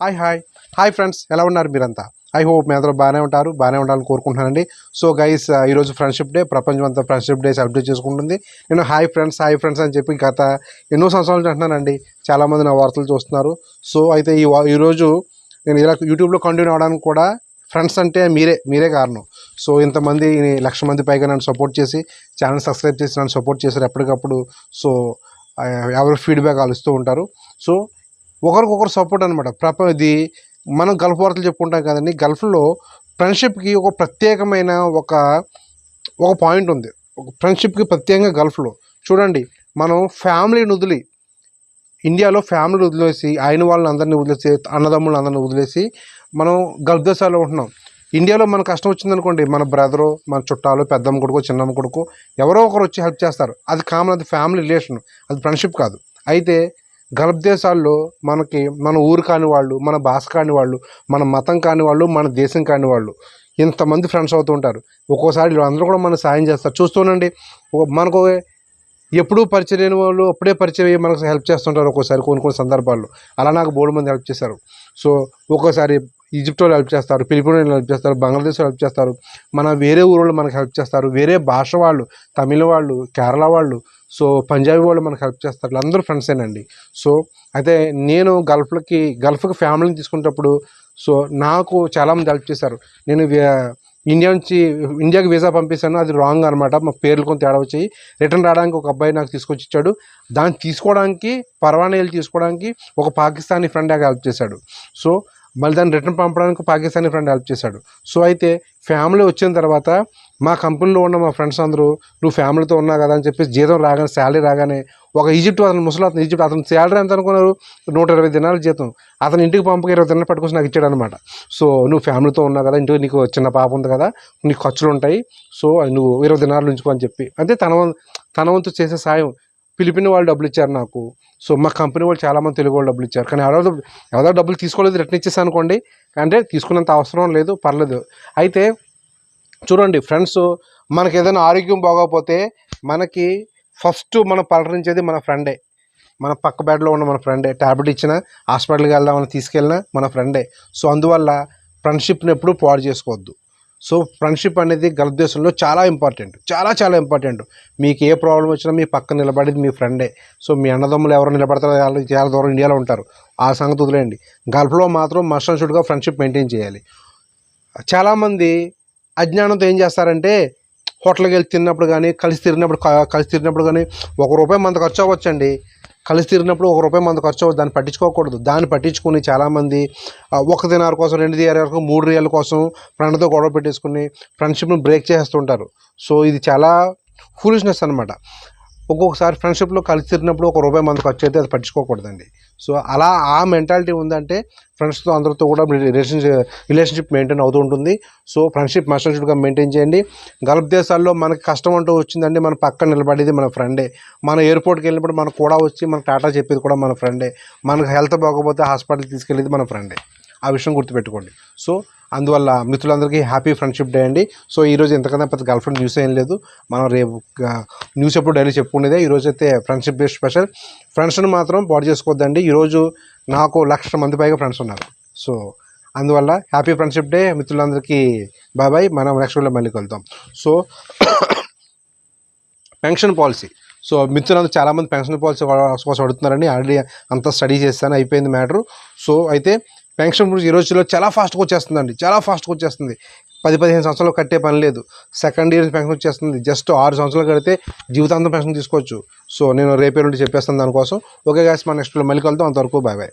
Hi hi hi friends ఎలా ఉన్నారు మీరంతా? ఐ హోప్ మీ అందరూ బాగానే ఉంటారు బాగానే ఉండాలని కోరుకుంటున్నానండి. సో గైస్ ఈరోజు ఫ్రెండ్షిప్ డే ప్రపంచం అంతా ఫ్రెండ్షిప్ డే సెలబ్రేట్ చేసుకుంటుంది. నేను హాయ్ ఫ్రెండ్స్ హాయ్ ఫ్రెండ్స్ అని చెప్పి గత ఎన్నో సంవత్సరాల నుంచి అంటున్నానండి. చాలామంది నా వార్తలు చూస్తున్నారు. సో అయితే ఈ ఈరోజు నేను ఇలా యూట్యూబ్లో కంటిన్యూ అవడానికి కూడా ఫ్రెండ్స్ అంటే మీరే మీరే కారణం. సో ఇంతమంది లక్ష మంది పైగా నన్ను సపోర్ట్ చేసి ఛానల్ సబ్స్క్రైబ్ చేసి నన్ను సపోర్ట్ చేశారు ఎప్పటికప్పుడు. సో ఎవరు ఫీడ్బ్యాక్ వాళ్ళు ఇస్తూ ఉంటారు. సో ఒకరికొకరు సపోర్ట్ అనమాట ప్రప ఇది మనం గల్ఫ్ వార్తలు చెప్పుకుంటాం కదండి. గల్ఫ్లో ఫ్రెండ్షిప్కి ఒక ప్రత్యేకమైన ఒక ఒక పాయింట్ ఉంది. ఒక ఫ్రెండ్షిప్కి ప్రత్యేకంగా గల్ఫ్లో. చూడండి మనం ఫ్యామిలీని వదిలి ఇండియాలో ఫ్యామిలీ వదిలేసి ఆయన వాళ్ళని అందరినీ వదిలేసి అన్నదమ్ములను అందరిని వదిలేసి మనం గల్ఫ్ దేశాల్లో ఉంటున్నాం. ఇండియాలో మన కష్టం వచ్చిందనుకోండి మన బ్రదరు మన చుట్టాలు పెద్దమ్మ కొడుకు చిన్నమ్మ కొడుకు ఎవరో ఒకరు వచ్చి హెల్ప్ చేస్తారు. అది కామన్ అది ఫ్యామిలీ రిలేషన్ అది ఫ్రెండ్షిప్ కాదు. అయితే గల్ఫ్ దేశాల్లో మనకి మన ఊరు కాని వాళ్ళు మన భాష కాని వాళ్ళు మన మతం కాని వాళ్ళు మన దేశం కాని వాళ్ళు ఇంతమంది ఫ్రెండ్స్ అవుతూ ఉంటారు. ఒక్కోసారి వీళ్ళందరూ కూడా మనకు సాయం చేస్తారు. చూస్తూనండి మనకు ఎప్పుడూ పరిచయం లేని వాళ్ళు అప్పుడే పరిచయం అయ్యి మనకు హెల్ప్ చేస్తుంటారు ఒక్కోసారి కొన్ని కొన్ని సందర్భాల్లో. అలా నాకు బోర్డు మంది హెల్ప్ చేశారు. సో ఒక్కోసారి ఈజిప్ట్ వాళ్ళు హెల్ప్ చేస్తారు ఫిలిపిన్ వాళ్ళు హెల్ప్ చేస్తారు బంగ్లాదేశ్ హెల్ప్ చేస్తారు. మన వేరే ఊరోళ్ళు మనకు హెల్ప్ చేస్తారు వేరే భాష వాళ్ళు తమిళ వాళ్ళు కేరళ వాళ్ళు సో పంజాబీ వాళ్ళు మనకు హెల్ప్ చేస్తారు. అందరూ ఫ్రెండ్సేనండి సో అయితే నేను గల్ఫ్లకి గల్ఫ్కి ఫ్యామిలీని తీసుకునేటప్పుడు సో నాకు చాలామంది హెల్ప్ చేశారు. నేను ఇండియా నుంచి ఇండియాకి వీసా పంపిస్తాను అది రాంగ్ అనమాట మా పేర్లు కొంత తేడా వచ్చాయి. రిటర్న్ రావడానికి ఒక అబ్బాయి నాకు తీసుకొచ్చి ఇచ్చాడు దాన్ని తీసుకోవడానికి పర్వాణీలు తీసుకోవడానికి ఒక పాకిస్తానీ ఫ్రెండ్ నాకు హెల్ప్ చేశాడు. సో మళ్ళీ దాన్ని రిటర్న్ పంపడానికి పాకిస్తానీ ఫ్రెండ్ హెల్ప్ చేశాడు. సో అయితే ఫ్యామిలీ వచ్చిన తర్వాత మా కంపెనీలో ఉన్న మా ఫ్రెండ్స్ అందరూ నువ్వు ఫ్యామిలీతో ఉన్నావు కదా అని చెప్పి జీతం రాగానే శాలరీ రాగానే ఒక ఈజిప్ట్ అతను ముసలి అతను ఈజిప్ట్ అతను శాలరీ ఎంత అనుకున్నారు? నూట ఇరవై దినాలు జీతం. అతను ఇంటికి పంపక ఇరవై దినాలు పట్టుకొచ్చి నాకు ఇచ్చాడు అనమాట సో నువ్వు ఫ్యామిలీతో ఉన్నావు కదా ఇంటికి నీకు చిన్న పాప ఉంది కదా నీకు ఖర్చులు ఉంటాయి సో నువ్వు ఇరవై దినాలు ఉంచుకో అని చెప్పి. అంటే తన వం- తన వంతు చేసే సాయం ఫిలిపిన్ వాళ్ళు డబ్బులు ఇచ్చారు నాకు. సో మా కంపెనీ వాళ్ళు చాలామంది తెలుగు వాళ్ళు డబ్బులు ఇచ్చారు. కానీ ఎవరో ఎవరో డబ్బులు తీసుకోలేదు రిటర్న్ ఇచ్చేసాను అనుకోండి. అంటే తీసుకున్నంత అవసరం లేదు పర్లేదు. అయితే చూడండి ఫ్రెండ్స్ మనకి ఏదైనా ఆరోగ్యం బాగోకపోతే మనకి ఫస్ట్ మనం పలకరించేది మన ఫ్రెండే. మన పక్క బెడ్లో ఉన్న మన ఫ్రెండే. ట్యాబ్లెట్ ఇచ్చిన హాస్పిటల్కి వెళ్దామని తీసుకెళ్ళినా మన ఫ్రెండే. సో అందువల్ల ఫ్రెండ్షిప్ని ఎప్పుడు పాడు చేసుకోవద్దు. సో ఫ్రెండ్షిప్ అనేది గల్ఫ్ దేశంలో చాలా ఇంపార్టెంట్ చాలా చాలా ఇంపార్టెంట్. మీకు ఏ ప్రాబ్లం వచ్చినా మీ పక్కన నిలబడేది మీ ఫ్రెండే. సో మీ అన్నదమ్ములు ఎవరు నిలబడతారో వాళ్ళు చాలా దూరం ఇండియాలో ఉంటారు. ఆ సంగతి వదిలేయండి. గల్ఫ్లో మాత్రం మస్ట్ షుడ్గా ఫ్రెండ్షిప్ మెయింటైన్ చేయాలి. చాలామంది అజ్ఞానంతో ఏం చేస్తారంటే హోటల్కి వెళ్ళి తిన్నప్పుడు కానీ కలిసి తిరిగినప్పుడు కలిసి తిరిగినప్పుడు కానీ ఒక రూపాయి మంది ఖర్చు అవ్వచ్చండి. కలిసి తిరిగినప్పుడు ఒక రూపాయి మంది ఖర్చు అవ్వదు. దాన్ని పట్టించుకోకూడదు. దాన్ని పట్టించుకుని చాలామంది ఆ, ఒక దినార్ కోసం రెండు దినార్ కోసం మూడు రియల్ కోసం ఫ్రెండ్తో గొడవ పెట్టేసుకుని ఫ్రెండ్షిప్ని బ్రేక్ చేస్తుంటారు సో ఇది చాలా ఫూలిష్నెస్ అనమాట ఒక్కొక్కసారి ఫ్రెండ్షిప్లో కలిసి తిరిగినప్పుడు ఒక రూపాయి మంది ఖర్చు అయితే అది పట్టించుకోకూడదండి. సో అలా ఆ మెంటాలిటీ ఉందంటే ఫ్రెండ్స్తో అందరితో కూడా రిలేషన్షిప్ రిలేషన్షిప్ మెయింటైన్ అవుతూ ఉంటుంది. సో ఫ్రెండ్షిప్ మస్టర్షిప్గా మెయింటైన్ చేయండి. గల్ఫ్ దేశాల్లో మనకి కష్టం అంటూ వచ్చిందంటే మన పక్కన నిలబడేది మన ఫ్రెండే. మన ఎయిర్పోర్ట్కి వెళ్ళినప్పుడు మనకు కూడా వచ్చి మన టాటా చెప్పేది కూడా మన ఫ్రెండే. మనకు హెల్త్ బాగోకపోతే హాస్పిటల్కి తీసుకెళ్ళేది మన ఫ్రెండే. ఆ విషయం గుర్తుపెట్టుకోండి. సో అందువల్ల మిత్రులందరికీ హ్యాపీ ఫ్రెండ్షిప్ డే అండి. సో ఈరోజు ఎంతకన్నా పెద్ద గర్ల్ ఫ్రెండ్ న్యూస్ ఏం లేదు. మనం రేపు న్యూస్ ఎప్పుడు డైలీ చెప్పుకునేదే. ఈరోజు అయితే ఫ్రెండ్షిప్ డే స్పెషల్. ఫ్రెండ్స్ని మాత్రం పాడు చేసుకోవద్దండి. ఈరోజు నాకు లక్ష మంది పైగా ఫ్రెండ్స్ ఉన్నారు. సో అందువల్ల హ్యాపీ ఫ్రెండ్షిప్ డే. మిత్రులందరికీ బాయ్ బాయ్. మనం నెక్స్ట్ వీడియో మళ్ళీ కలుద్దాం. So pension policy. సో మిత్రులందరూ చాలామంది పెన్షన్ పాలసీ కోసం అడుగుతున్నారని ఆల్రెడీ అంతా స్టడీ చేస్తాను. అయిపోయింది మ్యాటరు. సో అయితే పెన్షన్ ఈ రోజుల్లో చాలా ఫాస్ట్గా వచ్చేస్తుందండి. చాలా ఫాస్ట్గా వచ్చేస్తుంది. పది పదిహేను సంవత్సరాలు కట్టే పని లేదు. సెకండ్ ఇయర్ పెన్షన్ వచ్చేస్తుంది. జస్ట్ ఆరు సంవత్సరాలు కడితే జీవితాంతం పెన్షన్ తీసుకోవచ్చు. సో నేను రేపే నుండి చెప్పేస్తాను దానికోసం. ఓకే గ్యాస్ మన నెక్స్ట్ మళ్ళీ కలుద్దాం. అంతవరకు బాయ్ బాయ్